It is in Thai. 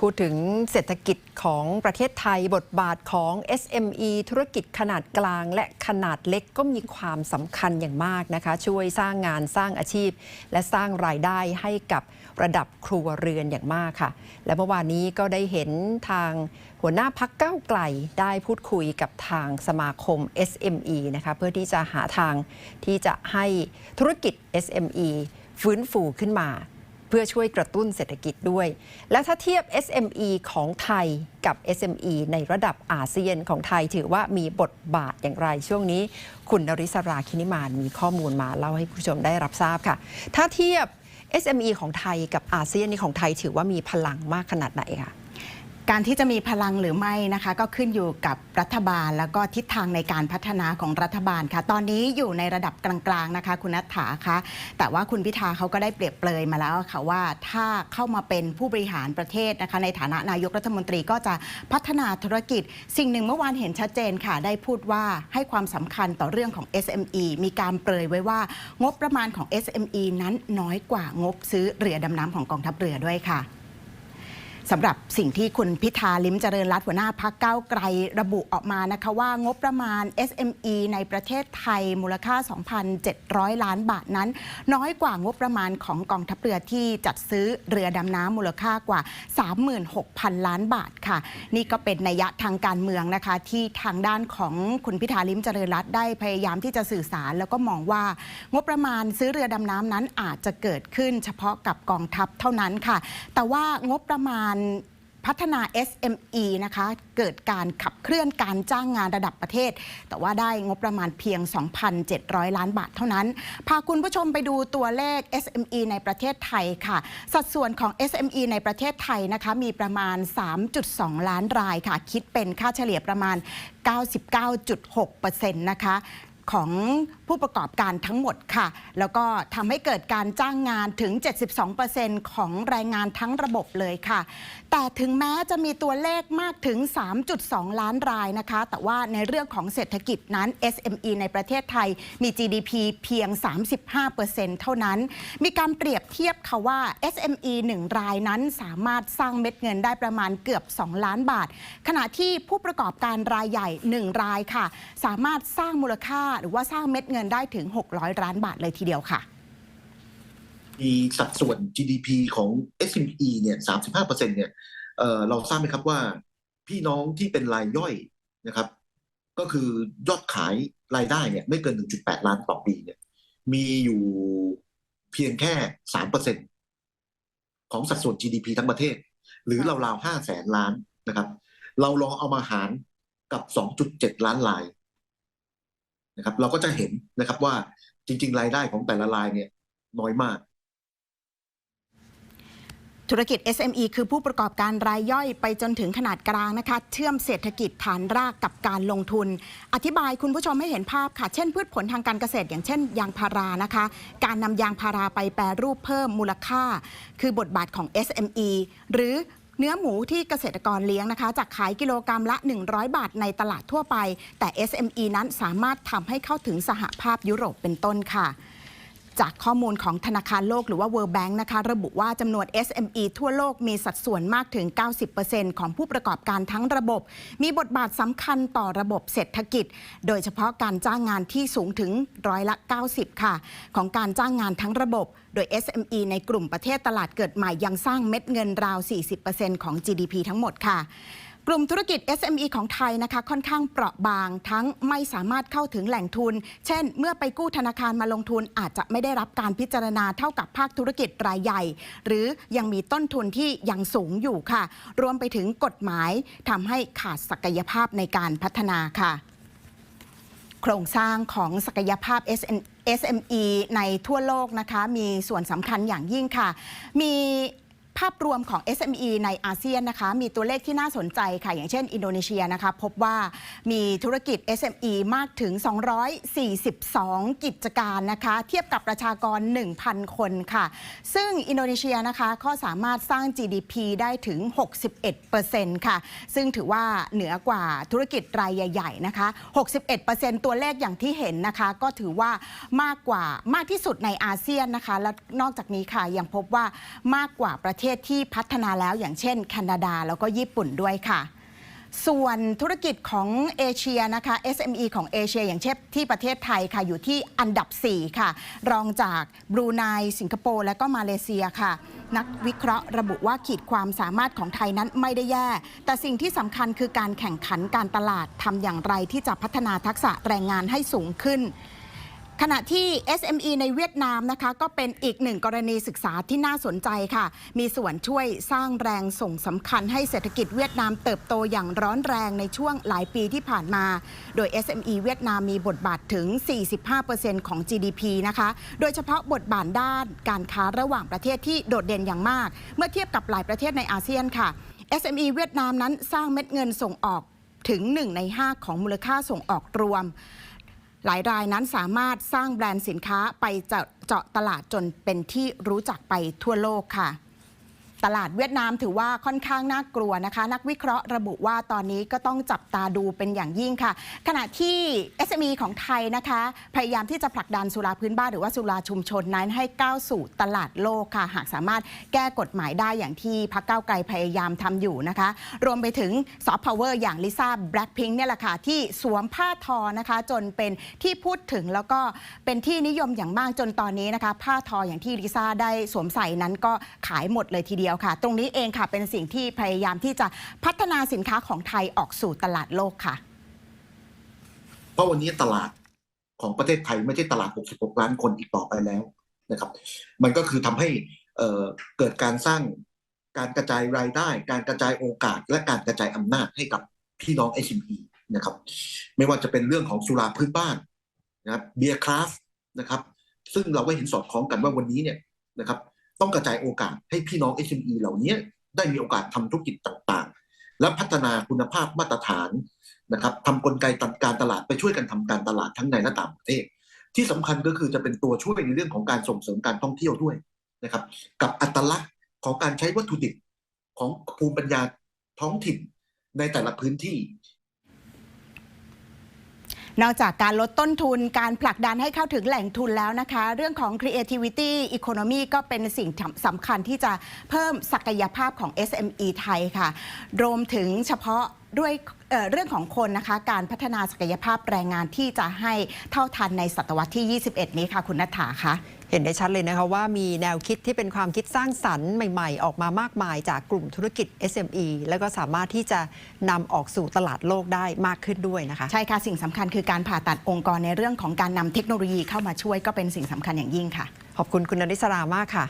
พูดถึงเศรษฐกิจของประเทศไทยบทบาทของ SME ธุรกิจขนาดกลาง และขนาดเล็กก็มีความสำคัญอย่างมากนะคะ ช่วยสร้างงานสร้างอาชีพ และสร้างรายได้ให้กับระดับครัวเรือนอย่างมากค่ะ และเมื่อวานนี้ก็ได้เห็นทางหัวหน้าพักเก้าไกลได้พูดคุยกับทางสมาคม SME นะคะเพื่อที่จะหาทางที่จะให้ธุรกิจ SME ฟื้นฟูขึ้นมา เพื่อช่วยกระตุ้นเศรษฐกิจด้วย และถ้าเทียบ SME ของไทยกับ SME ในระดับอาเซียนของไทยถือว่ามีบทบาทอย่างไรช่วงนี้ คุณนริศราคินิมานมีข้อมูลมาเล่าให้ผู้ชมได้รับทราบค่ะ ถ้าเทียบ SME ของไทยกับอาเซียนนี่ของไทยถือว่ามีพลังมากขนาดไหนคะ การที่จะมีพลังหรือไม่นะคะก็ขึ้นอยู่กับรัฐบาล แล้วก็ทิศทางในการพัฒนาของรัฐบาลค่ะ ตอนนี้อยู่ในระดับกลางๆนะคะ คุณนัทถาคะแต่ว่าคุณพิธาเขาก็ได้เปรียบเปรยมาแล้วค่ะว่าถ้าเข้ามาเป็นผู้บริหารประเทศนะคะ ในฐานะนายกรัฐมนตรีก็จะพัฒนาธุรกิจ สิ่งหนึ่งเมื่อวานเห็นชัดเจนค่ะ ได้พูดว่าให้ความสำคัญต่อเรื่องของ SME มีการเปรยไว้ว่า งบประมาณของ SME นั้นน้อยกว่างบซื้อเรือดำน้ำของกองทัพเรือด้วยค่ะ สำหรับสิ่งที่คุณพิธาลิมเจริญรัตหัวหน้าพักเก้าไกลระบุออกมานะคะว่างบประมาณ SME ในประเทศไทยมูลค่า 2,700 ล้านบาทนั้น น้อยกว่างบประมาณของกองทัพเรือที่จัดซื้อเรือดำน้ำมูลค่ากว่า 36,000 ล้านบาทค่ะ นี่ก็เป็นนัยยะทางการเมืองนะคะ ที่ทางด้านของคุณพิธาลิมเจริญรัตได้พยายามที่จะสื่อสาร แล้วก็มองว่างบประมาณซื้อเรือดำน้ำนั้นอาจจะเกิดขึ้นเฉพาะกับกองทัพเท่านั้นค่ะ แต่ว่างบประมาณพัฒนา SME นะคะ เกิดการขับเคลื่อนการจ้างงานระดับประเทศ แต่ว่าได้งบประมาณเพียง 2,700 ล้านบาทเท่านั้น พาคุณผู้ชมไปดูตัวเลข SME ในประเทศไทยค่ะ สัดส่วนของ SME ในประเทศไทยนะคะ มีประมาณ 3.2 ล้านรายค่ะ คิดเป็นค่าเฉลี่ยประมาณ 99.6%นะคะ ของผู้ประกอบการทั้งหมดค่ะ แล้วก็ทำให้เกิดการจ้างงานถึง 72%ของแรงงานทั้งระบบเลยค่ะ แต่ถึงแม้จะมีตัวเลขมากถึง 3.2 ล้านรายนะคะ แต่ว่าในเรื่องของเศรษฐกิจนั้น SME ในประเทศไทยมี GDP เพียง 35%เท่านั้น มีการเปรียบเทียบค่ะว่า SME 1 รายนั้นสามารถสร้างเม็ดเงินได้ประมาณเกือบ 2 ล้านบาท ขณะที่ผู้ประกอบการรายใหญ่ 1 รายค่ะ สามารถสร้างมูลค่าหรือว่าสร้างเม็ดเงินได้ถึง 600 ล้านบาทเลยทีเดียวค่ะ มีสัดส่วน GDP ของ SME เนี่ย35%เนี่ยเอ่อเราทราบไหมครับว่าพี่น้องที่เป็นรายย่อยนะครับ ก็คือยอดขายรายได้เนี่ยไม่เกิน 1.8 ล้านต่อปีเนี่ยมีอยู่เพียงแค่ 3%ของสัดส่วน GDP ทั้งประเทศ หรือราวๆ5แสนล้านนะครับ เราลองเอามาหารกับ 2.7 ล้านราย นะครับ เราก็จะเห็นนะครับว่าจริง ๆ รายได้ของแต่ละรายเนี่ยน้อยมาก ธุรกิจ SME คือผู้ประกอบการรายย่อยไปจนถึงขนาดกลางนะคะ เชื่อมเศรษฐกิจฐานรากกับการลงทุน อธิบายคุณผู้ชมให้เห็นภาพค่ะ เช่นพืชผลทางการเกษตร อย่างเช่น ยางพารานะคะ การนำยางพาราไปแปรรูปเพิ่มมูลค่า คือบทบาทของ SME หรือ เนื้อหมูที่เกษตรกรเลี้ยงนะคะจากขายกิโลกรรัมละ 100 บาทในตลาดทั่วไป แต่ SME นั้นสามารถทำให้เข้าถึงสหภาพยุโรปเป็นต้นค่ะ จากข้อมูลของธนาคารโลกหรือว่า World Bank นะคะระบุว่าจำนวน SME ทั่วโลกมีสัดส่วนมากถึง 90%ของผู้ประกอบการทั้งระบบ มีบทบาทสำคัญต่อระบบเศรษฐกิจ โดยเฉพาะการจ้างงานที่สูงถึงร้อยละ 90 ค่ะ ของการจ้างงานทั้งระบบ โดย SME ในกลุ่มประเทศตลาดเกิดใหม่ยังสร้างเม็ดเงินราว 40%ของ GDP ทั้งหมดค่ะ กลุ่มธุรกิจ SME ของไทยนะคะค่อนข้างเปราะบาง ทั้งไม่สามารถเข้าถึงแหล่งทุน เช่น เมื่อไปกู้ธนาคารมาลงทุนอาจจะไม่ได้รับการพิจารณาเท่ากับภาคธุรกิจรายใหญ่ หรือยังมีต้นทุนที่ยังสูงอยู่ค่ะ รวมไปถึงกฎหมายทำให้ขาดศักยภาพในการพัฒนาค่ะ โครงสร้างของศักยภาพ SN SME ในทั่วโลกนะคะ มีส่วนสำคัญอย่างยิ่งค่ะ มี ภาพรวมของ SME ในอาเซียนนะคะ มีตัวเลขที่น่าสนใจค่ะ อย่างเช่น อินโดนีเซียนะคะ พบว่ามีธุรกิจ SME มากถึง 242 กิจการนะคะ เทียบกับประชากร 1,000 คนค่ะ ซึ่งอินโดนีเซียนะคะก็สามารถสร้าง GDP ได้ถึง 61%ค่ะ ซึ่งถือว่าเหนือกว่าธุรกิจรายใหญ่ ๆ นะคะ 61%ตัวเลขอย่างที่เห็นนะคะ ก็ถือว่ามากกว่ามากที่สุดในอาเซียนนะคะ และนอกจากนี้ค่ะยังพบว่ามากกว่าประเทศศที่พัฒนาแล้วอย่างเช่น แคนาดาแล้วก็ญี่ปุ่นด้วยค่ะ ส่วนธุรกิจของเอเชียนะคะ SME ของเอเชีย อย่างเช่นที่ประเทศไทยค่ะอยู่ที่อันดับ 4 ค่ะ รองจากบรูไนสิงคโปร์และก็มาเลเซียค่ะ นักวิเคราะห์ระบุว่าขีดความสามารถของไทยนั้นไม่ได้แย่ แต่สิ่งที่สำคัญคือการแข่งขันการตลาดทำอย่างไรที่จะพัฒนาทักษะแรงงานให้สูงขึ้น ขณะที่ SME ในเวียดนามนะคะ ก็เป็นอีกหนึ่งกรณีศึกษาที่น่าสนใจค่ะ มีส่วนช่วยสร้างแรงส่งสำคัญให้เศรษฐกิจเวียดนามเติบโตอย่างร้อนแรงในช่วงหลายปีที่ผ่านมา โดย SME เวียดนามมีบทบาทถึง 45%ของ GDP นะคะ โดยเฉพาะบทบาทด้านการค้าระหว่างประเทศที่โดดเด่นอย่างมาก เมื่อเทียบกับหลายประเทศในอาเซียนค่ะ SME เวียดนามนั้นสร้างเม็ดเงินส่งออกถึง 1 ใน 5 ของมูลค่าส่งออกรวม หลายรายนั้นสามารถสร้างแบรนด์สินค้าไปเจาะตลาดจนเป็นที่รู้จักไปทั่วโลกค่ะ ตลาดเวียดนามถือว่าค่อนข้างน่ากลัวนะคะ นักวิเคราะห์ระบุว่าตอนนี้ก็ต้องจับตาดูเป็นอย่างยิ่งค่ะ ขณะที่ SME ของไทยนะคะ พยายามที่จะผลักดันสุราพื้นบ้านหรือว่าสุราชุมชนนั้นให้ก้าวสู่ตลาดโลกค่ะ หากสามารถแก้กฎหมายได้อย่างที่พรรคก้าวไกลพยายามทำอยู่นะคะ รวมไปถึงซอฟต์พาวเวอร์อย่างลิซ่าแบล็ k พิงค์เนี่ยแหละค่ะที่สวมผ้าทอนะคะ จนเป็นที่พูดถึงแล้วก็เป็นที่นิยมอย่างมากจนตอนนี้นะคะ ผ้าทออย่างที่ลิซ่าได้สวมใส่นั้นก็ขายหมดเลยทีเดียวค่ะ ตรงนี้เองค่ะเป็นสิ่งที่พยายามที่จะพัฒนาสินค้าของไทยออกสู่ตลาดโลกค่ะ เพราะวันนี้ตลาดของประเทศไทยไม่ใช่ตลาด 66 ล้านคนอีกต่อไปแล้วนะครับ มันก็คือทำให้เเกิดการสร้างการกระจายรายได้ การกระจายโอกาส และการกระจายอำนาจให้กับพี่น้อง SME นะครับ ไม่ว่าจะเป็นเรื่องของสุราพื้นบ้านนะครับเบียร์คราฟนะครับ ซึ่งเราก็เห็นสอดคล้องกันว่าวันนี้เนี่ยนะครับ ต้องกระจายโอกาสให้พี่น้อง SME เหล่านี้ได้มีโอกาสทำธุรกิจต่างๆ และพัฒนาคุณภาพมาตรฐานนะครับทำกลไกตัดการตลาดไปช่วยกันทำการตลาดทั้งในและต่างประเทศ ที่สำคัญก็คือจะเป็นตัวช่วยในเรื่องของการส่งเสริมการท่องเที่ยวด้วยนะครับ กับอัตลักษณ์ของการใช้วัตถุดิบของภูมิปัญญาท้องถิ่นในแต่ละพื้นที่ นอกจากการลดต้นทุนการผลักดันให้เข้าถึงแหล่งทุนแล้วนะคะ เรื่องของ creativity economy ก็เป็นสิ่งสำคัญที่จะเพิ่มศักยภาพของ SME ไทยค่ะ รวมถึงเฉพาะ ด้วยเอ่อเรื่องของคนนะคะ การพัฒนาศักยภาพแรงงานที่จะให้เท่าทันในศตวรรษที่ 21 นี้ค่ะ คุณนัฐาคะเห็นได้ชัดเลยนะคะว่ามีแนวคิดที่เป็นความคิดสร้างสรรค์ใหม่ๆ ออกมามากมายจากกลุ่มธุรกิจ SME แล้วก็สามารถที่จะนำออกสู่ตลาดโลกได้มากขึ้นด้วยนะคะ ใช่ค่ะ สิ่งสำคัญคือการผ่าตัดองค์กรในเรื่องของการนำเทคโนโลยีเข้ามาช่วยก็เป็นสิ่งสำคัญอย่างยิ่งค่ะ ขอบคุณคุณนริศรามากค่ะ